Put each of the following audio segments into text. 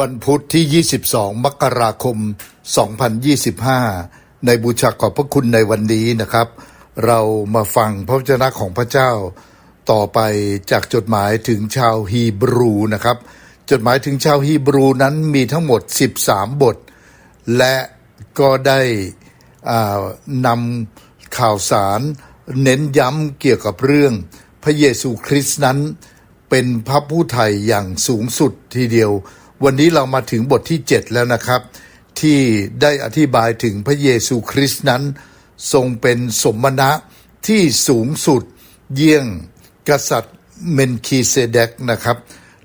วันพุธที่ 22 มกราคม 2025 ในบูชาขอบพระคุณในวันนี้นะครับ เรามาฟังพระวจนะของพระเจ้า ต่อไปจากจดหมายถึงชาวฮีบรูนะครับ จดหมายถึงชาวฮีบรูนั้นมีทั้งหมด 13 บท และก็ได้นำข่าวสารเน้นย้ำเกี่ยวกับเรื่อง พระเยซูคริสต์นั้น เป็นพระผู้ไทยอย่างสูงสุดทีเดียว วันนี้เรามาถึงบทที่ 7 แล้วนะครับ ที่ได้อธิบายถึงพระเยซูคริสต์นั้น ทรงเป็นสมณะที่สูงสุดเยี่ยงกษัตริย์เมนคีเซเดกนะครับ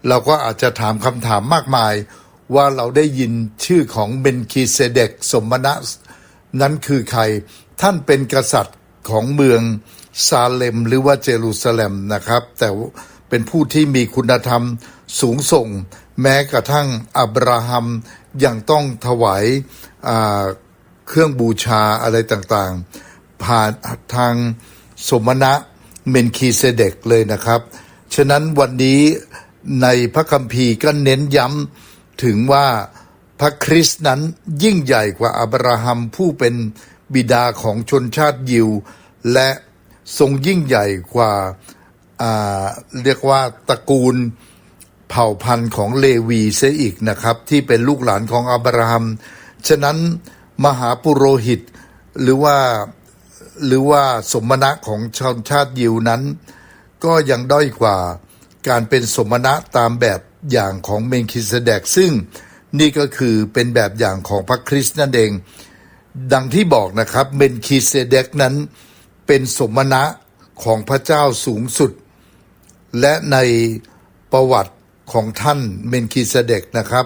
เราก็อาจจะถามคำถามมากมาย ว่าเราได้ยินชื่อของเมนคีเซเดกสมณะนั้นคือใคร ท่านเป็นกษัตริย์ของเมืองซาเลมหรือว่าเจรูซาเล็มนะครับ แต่ เป็นผู้ที่มีคุณธรรมสูงส่ง แม้กระทั่งอับราฮัมยังต้องถวายเครื่องบูชาอะไรต่างๆ ผ่านทางสมณะเมนคีเซเดกเลยนะครับ ฉะนั้นวันนี้ในพระคัมภีร์ก็เน้นย้ำถึงว่าพระคริสต์นั้นยิ่งใหญ่กว่าอับราฮัมผู้เป็นบิดาของชนชาติยิว และทรงยิ่งใหญ่กว่า เรียกว่าตระกูลเผ่าพันธุ์ของเลวีเสียอีกนะครับ ที่เป็นลูกหลานของอับราฮัม ฉะนั้นมหาปุโรหิตหรือว่าหรือว่าสมณะของชนชาติยิวนั้น ก็ยังด้อยกว่าการเป็นสมณะตามแบบอย่างของเมนคิสเดกซึ่งนี่ก็คือเป็นแบบอย่างของพระคริสต์นั่นเอง ดังที่บอกนะครับเมนคีเซเดกนั้นเป็นสมณะของพระเจ้าสูงสุด และในประวัติของท่านเมนคีเซเดกนะครับ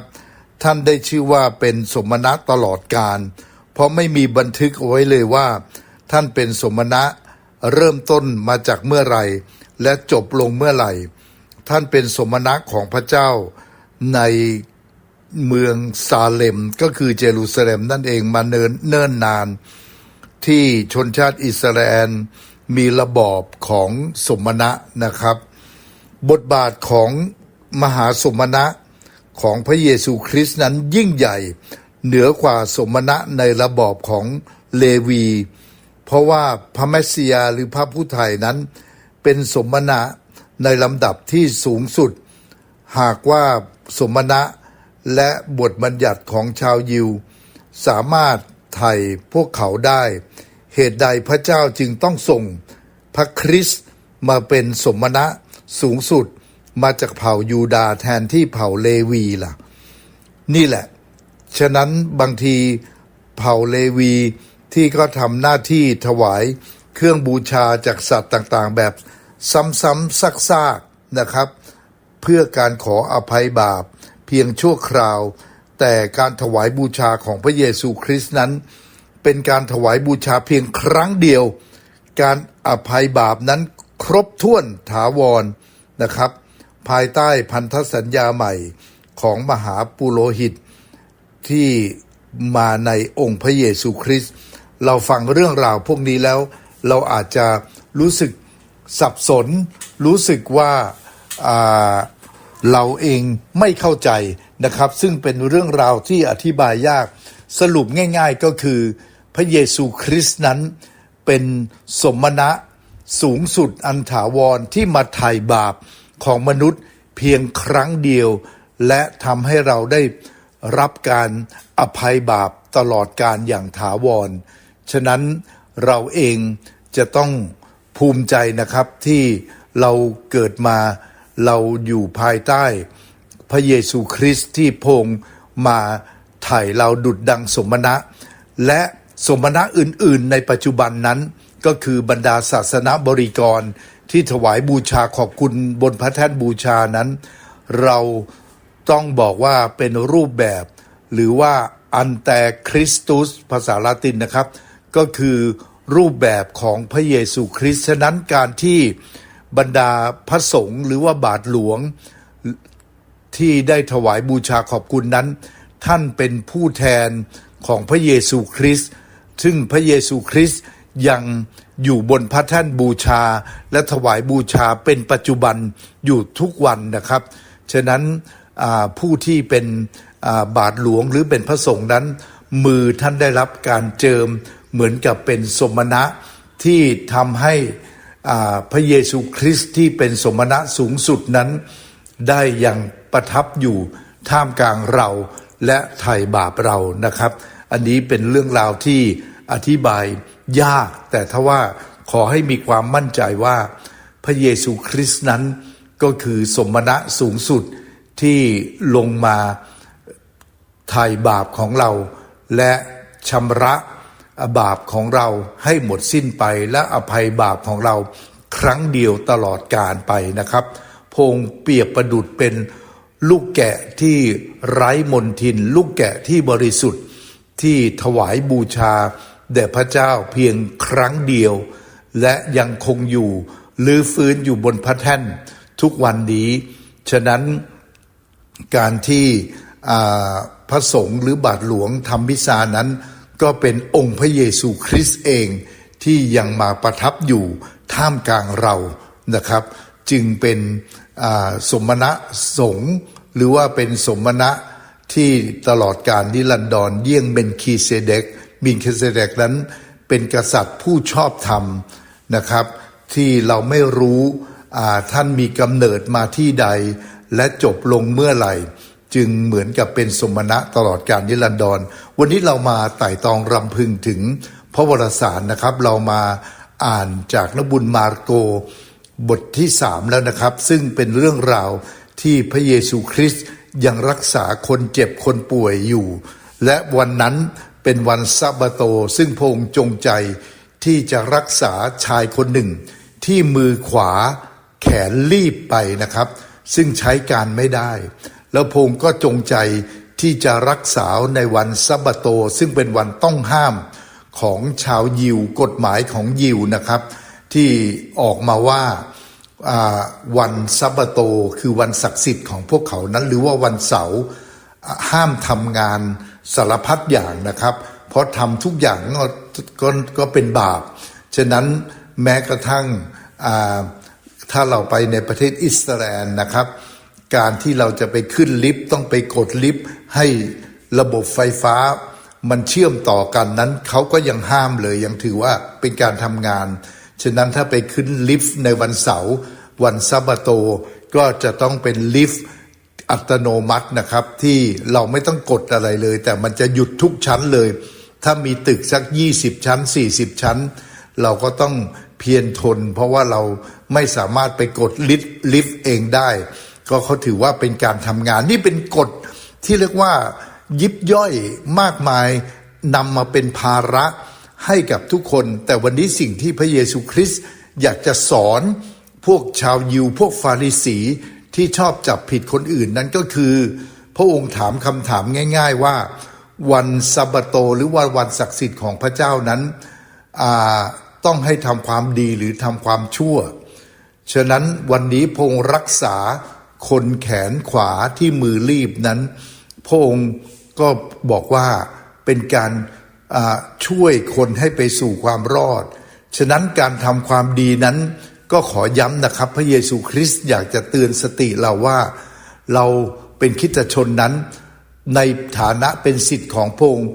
ท่านได้ชื่อว่าเป็นสมณะตลอดการ เพราะไม่มีบันทึกเอาไว้เลยว่า ท่านเป็นสมณะเริ่มต้นมาจากเมื่อไหร่ และจบลงเมื่อไหร่ ท่านเป็นสมณะของพระเจ้าในเมืองซาเลมก็คือเยรูซาเล็มนั่นเองมาเนินเนิ่นนาน ที่ชนชาติอิสราเอลมีระบอบของสมณะนะครับ บทบาทของมหาสมณะของพระเยซูคริสต์นั้นยิ่งใหญ่เหนือกว่าสมณะในระบอบของเลวี เพราะว่าพระเมสสิยาหรือพระผู้ไทยนั้น เป็นสมณะในลำดับที่สูงสุด หากว่าสมณะและบทบัญญัติของชาวยิว สามารถไถ่พวกเขาได้ เหตุใดพระเจ้าจึงต้องส่งพระคริสต์มาเป็นสมณะ สูงสุดมาจากเผ่ายูดาแทนที่เผ่าเลวีล่ะ นี่แหละ ฉะนั้นบางทีเผ่าเลวีที่ก็ทำหน้าที่ถวายเครื่องบูชาจากสัตว์ต่างๆ แบบซ้ำๆซากๆนะครับ เพื่อการขออภัยบาปเพียงชั่วคราว แต่การถวายบูชาของพระเยซูคริสต์นั้น เป็นการถวายบูชาเพียงครั้งเดียว การอภัยบาปนั้น ครบถ้วนถาวรนะครับ ภายใต้พันธสัญญาใหม่ของมหาปุโรหิต ที่มาในองค์พระเยซูคริสต์เราฟังเรื่องราวพวกนี้แล้ว เราอาจจะรู้สึกสับสน รู้สึกว่าอ่าเราเองไม่เข้าใจนะครับ ซึ่งเป็นเรื่องราวที่อธิบายยากสรุปง่าย ๆก็คือ พระเยซูคริสต์นั้นเป็นสมณะ สูงสุดอันถาวรที่มาไถ่บาปของมนุษย์เพียงครั้งเดียว และทำให้เราได้รับการอภัยบาปตลอดการอย่างถาวร ฉะนั้นเราเองจะต้องภูมิใจนะครับที่เราเกิดมาเราอยู่ภายใต้ พระเยซูคริสต์ที่พงมาไถ่เราดุดดังสมณะ และสมณะอื่นๆ ในปัจจุบันนั้น ก็คือบรรดาศาสนาบริกรที่ถวายบูชาขอบคุณบนพระแท่นบูชานั้น เราต้องบอกว่าเป็นรูปแบบ หรือว่าอันแต่คริสตุสภาษาลาตินนะครับ ก็คือรูปแบบของพระเยซูคริสต์ฉะนั้นการที่บรรดาพระสงฆ์หรือว่าบาทหลวงที่ได้ถวายบูชาขอบคุณนั้น ท่านเป็นผู้แทนของพระเยซูคริสต์ซึ่งพระเยซูคริสต์ ยังอยู่บนพระแท่นบูชา และถวายบูชาเป็นปัจจุบันอยู่ทุกวันนะครับ ฉะนั้นผู้ที่เป็นอ่าบาทหลวงหรือเป็นพระสงฆ์นั้น มือท่านได้รับการเจิมเหมือนกับเป็นสมณะที่ทำให้พระเยซูคริสต์ที่เป็นสมณะสูงสุดนั้น ได้ยังประทับอยู่ท่ามกลางเราและไถ่บาปเรานะครับ อันนี้เป็นเรื่องราวที่ อธิบายยาก แต่ถ้าว่าขอให้มีความมั่นใจว่า พระเยซูคริสต์นั้นก็คือสมณะสูงสุดที่ลงมาไถ่บาปของเรา และชำระบาปของเราให้หมดสิ้นไปและอภัยบาปของเราครั้งเดียวตลอดกาลไปนะครับ พงเปียบประดุดเป็นลูกแกะที่ไร้มนทิน ลูกแกะที่บริสุทธิ์ที่ถวายบูชา แด่พระเจ้าเพียงครั้งเดียว และยังคงอยู่ลือฟื้นอยู่บนพระแท่นทุกวันนี้ ฉะนั้นการที่พระสงฆ์หรือบาทหลวงทำมิสานั้น ก็เป็นองค์พระเยซูคริสต์เองที่ยังมาประทับอยู่ท่ามกลางเรานะครับ จึงเป็นสมณะสงฆ์หรือว่าเป็นสมณะที่ตลอดการนิรันดรเยี่ยงเบนคีเซเดก บินคีเซเดกนั้นเป็นกษัตริย์ผู้ชอบธรรมนะครับ ที่เราไม่รู้ท่านมีกำเนิดมาที่ใด และจบลงเมื่อไหร่ จึงเหมือนกับเป็นสมณะตลอดการนิรันดร วันนี้เรามาไต่ตองรำพึงถึงพระวรสารนะครับ เรามาอ่านจากนบุญมาร์โกบทที่สามแล้วนะครับ ซึ่งเป็นเรื่องราวที่พระเยซูคริสต์ยังรักษาคนเจ็บคนป่วยอยู่ และวันนั้น เป็นวันซาบาโต ซึ่งพงค์จงใจที่จะรักษาชายคนหนึ่ง ที่มือขวาแขนรีบไปนะครับ ซึ่งใช้การไม่ได้ แล้วพงค์ก็จงใจที่จะรักษาในวันซาบาโต ซึ่งเป็นวันต้องห้ามของชาวยิวกฎหมายของยิวนะครับ ที่ออกมาว่าวันซับาโต คือวันศักดิ์สิทธิ์ของพวกเขานั้น หรือว่าวันเสาร์ห้ามทำงาน สารพัดอย่างนะครับ เพราะทำทุกอย่างก็ก็ก็เป็นบาป ฉะนั้นแม้กระทั่งถ้าเราไปในประเทศอิสราเอลนะครับ การที่เราจะไปขึ้นลิฟต์ต้องไปกดลิฟต์ให้ระบบไฟฟ้ามันเชื่อมต่อกันนั้นเขาก็ยังห้ามเลยยังถือว่าเป็นการทำงาน ฉะนั้นถ้าไปขึ้นลิฟต์ในวันเสาร์วันซาบาโต ก็จะต้องเป็นลิฟต์ อัตโนมัตินะครับ ที่เราไม่ต้องกดอะไรเลย แต่มันจะหยุดทุกชั้นเลย ถ้ามีตึกสัก 20 ชั้น 40 ชั้น เราก็ต้องเพียรทน เพราะว่าเราไม่สามารถไปกดลิฟต์ลิฟต์เองได้ ก็เขาถือว่าเป็นการทำงาน นี่เป็นกฎที่เรียกว่า ยิบย่อยมากมายนำมาเป็นภาระให้กับทุกคน แต่วันนี้สิ่งที่พระเยซูคริสต์อยากจะสอนพวกชาวยิว พวกฟาริสี ที่ชอบจับผิดคนอื่นนั้นก็คือ พระองค์ถามคำถามง่าย ๆว่า วันซาบาโตหรือว่าวันศักดิ์สิทธิ์ของพระเจ้านั้นต้องให้ทำความดีหรือทำความชั่ว ฉะนั้นวันนี้พระองค์รักษาคนแขนขวาที่มือรีบนั้น พระองค์ก็บอกว่าเป็นการช่วยคนให้ไปสู่ความรอด ฉะนั้นการทำความดีนั้น ก็ขอย้ำนะครับ พระเยซูคริสต์อยากจะเตือนสติเราว่า เราเป็นคริสตชนนั้น ในฐานะเป็นสิทธิ์ของพระองค์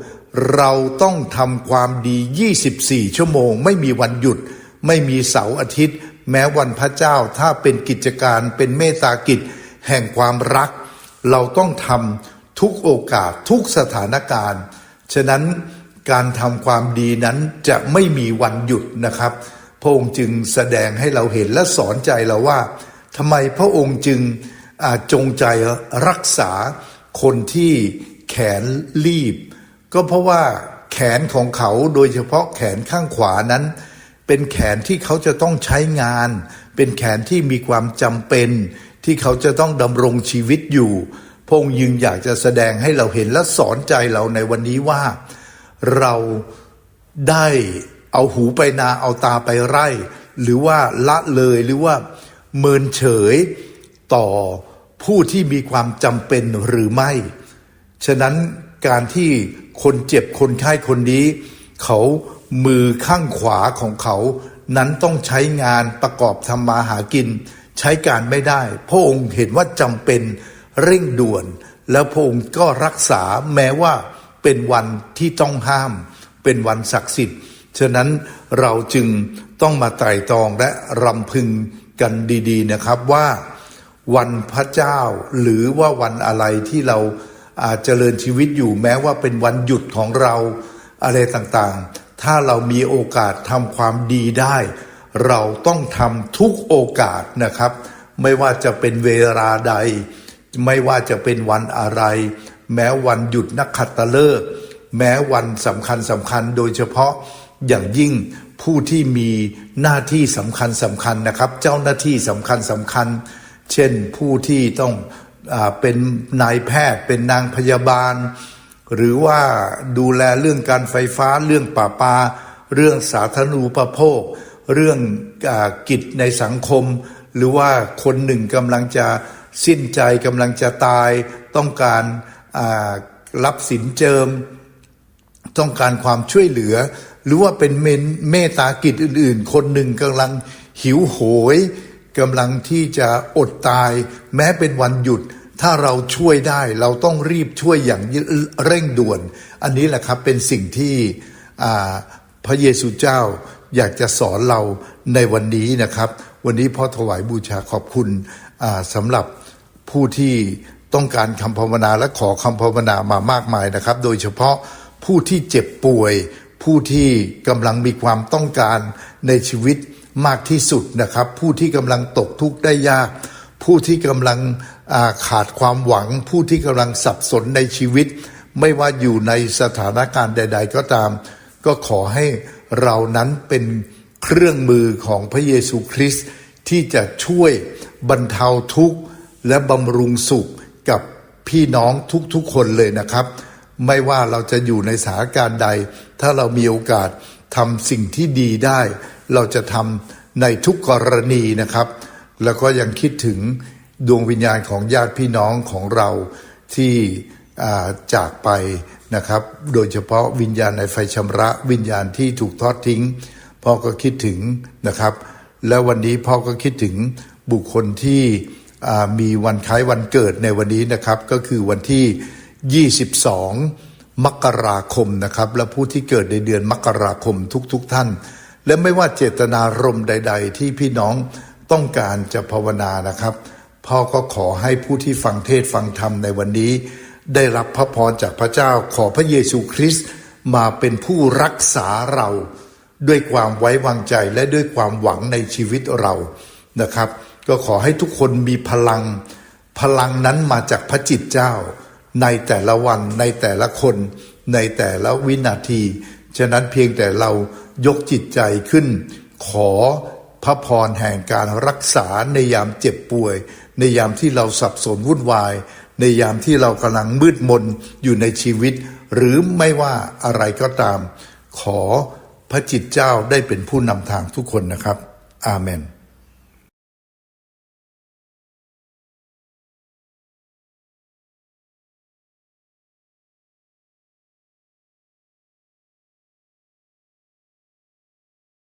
เราต้องทำความดี 24 ชั่วโมง ไม่มีวันหยุด ไม่มีเสาร์อาทิตย์ แม้วันพระเจ้าถ้าเป็นกิจการเป็นเมตตากิจ แห่งความรัก เราต้องทำทุกโอกาสทุกสถานการณ์ ฉะนั้นการทำความดีนั้นจะไม่มีวันหยุดนะครับ พระองค์จึงแสดงให้เราเห็นและสอนใจเราว่าทำไมพระองค์จึงจงใจรักษาคนที่แขนรีบ ก็เพราะว่าแขนของเขาโดยเฉพาะแขนข้างขวานั้น เป็นแขนที่เขาจะต้องใช้งาน เป็นแขนที่มีความจำเป็น ที่เขาจะต้องดำรงชีวิตอยู่พงยึงอยากจะแสดงให้เราเห็นและสอนใจเราในวันนี้ว่า เราได้ เอาหูไปนาเอาตาไปไร่ หรือว่าละเลยหรือว่าเมินเฉยต่อผู้ที่มีความจำเป็นหรือไม่ ฉะนั้นการที่คนเจ็บคนไข้คนนี้ เขามือข้างขวาของเขา นั้นต้องใช้งานประกอบทำมาหากิน ใช้การไม่ได้ พระองค์เห็นว่าจำเป็นเร่งด่วน แล้วพระองค์ก็รักษาแม้ว่าเป็นวันที่ต้องห้าม เป็นวันศักดิ์สิทธิ์ ฉะนั้นเราจึงต้องมาไตร่ตรองและรำพึงกันดีๆนะครับว่าวันพระเจ้าหรือว่าวันอะไรที่เราอาจเจริญชีวิตอยู่แม้ว่าเป็นวันหยุดของเราอะไรต่างๆ ถ้าเรามีโอกาสทำความดีได้ เราต้องทำทุกโอกาสนะครับ ไม่ว่าจะเป็นเวลาใด ไม่ว่าจะเป็นวันอะไร แม้วันหยุดนักขัตฤกษ์แม้วันสำคัญสำคัญโดยเฉพาะ อย่างยิ่งผู้ที่มีหน้าที่สำคัญสำคัญนะครับ เจ้าหน้าที่สำคัญสำคัญ เช่นผู้ที่ต้องอเป็นนายแพทย์ เป็นนางพยาบาล หรือว่าดูแลเรื่องการไฟฟ้าเรื่องป่าปาเรื่องสาธารณูปโภค เรื่องอกิจในสังคม หรือว่าคนหนึ่งกำลังจะสิ้นใจกำลังจะตาย ต้องการรับสินเจิม ต้องการความช่วยเหลือ หรือว่าเป็นเมมตตากิจอื่น ๆ คนหนึ่งกำลังหิวโหยกำลังที่จะอดตาย แม้เป็นวันหยุด ถ้าเราช่วยได้เราต้องรีบช่วยอย่างเร่งด่วน อันนี้แหละครับเป็นสิ่งที่พระเยซูเจ้าอยากจะสอนเราในวันนี้นะครับ วันนี้พ่อถวายบูชาขอบคุณสำหรับผู้ที่ต้องการคำภาวนาและขอคำภาวนามามากมายนะครับ โดยเฉพาะผู้ที่เจ็บป่วย ผู้ที่กำลังมีความต้องการในชีวิตมากที่สุดนะครับ ผู้ที่กำลังตกทุกข์ได้ยาก ผู้ที่กำลังขาดความหวัง ผู้ที่กำลังสับสนในชีวิต ไม่ว่าอยู่ในสถานการณ์ใด ๆ ก็ตาม ก็ขอให้เรานั้นเป็นเครื่องมือของพระเยซูคริสต์ที่จะช่วยบรรเทาทุกข์และบำรุงสุขกับพี่น้องทุกๆคนเลยนะครับ ไม่ว่าเราจะอยู่ในสถานการณ์ใด ถ้าเรามีโอกาสทำสิ่งที่ดีได้ เราจะทำในทุกกรณีนะครับ แล้วก็ยังคิดถึงดวงวิญญาณของญาติพี่น้องของเราที่จากไปนะครับ โดยเฉพาะวิญญาณในไฟชำระ วิญญาณที่ถูกทอดทิ้ง พ่อก็คิดถึงนะครับ แล้ววันนี้พ่อก็คิดถึงบุคคลที่มีวันคล้ายวันเกิดในวันนี้นะครับ ก็คือวันที่ 22 มกราคมนะครับ และผู้ที่เกิดในเดือนมกราคมทุกๆทท่าน และไม่ว่าเจตนารมณ์ใด ๆ ที่พี่น้องต้องการจะภาวนานะครับ พ่อก็ขอให้ผู้ที่ฟังเทศฟังธรรมในวันนี้ ได้รับพระพรจากพระเจ้าขอพระเยซูคริสต์มาเป็นผู้รักษาเรา ด้วยความไว้วางใจและด้วยความหวังในชีวิตเรานะครับ ก็ขอให้ทุกคนมีพลัง พลังนั้นมาจากพระจิตเจ้า ในแต่ละวันในแต่ละคนในแต่ละวินาที ฉะนั้นเพียงแต่เรายกจิตใจขึ้น ขอพระพรแห่งการรักษาในยามเจ็บป่วย ในยามที่เราสับสนวุ่นวาย ในยามที่เรากำลังมืดมนอยู่ในชีวิต หรือไม่ว่าอะไรก็ตาม ขอพระจิตเจ้าได้เป็นผู้นำทางทุกคนนะครับ อาเมน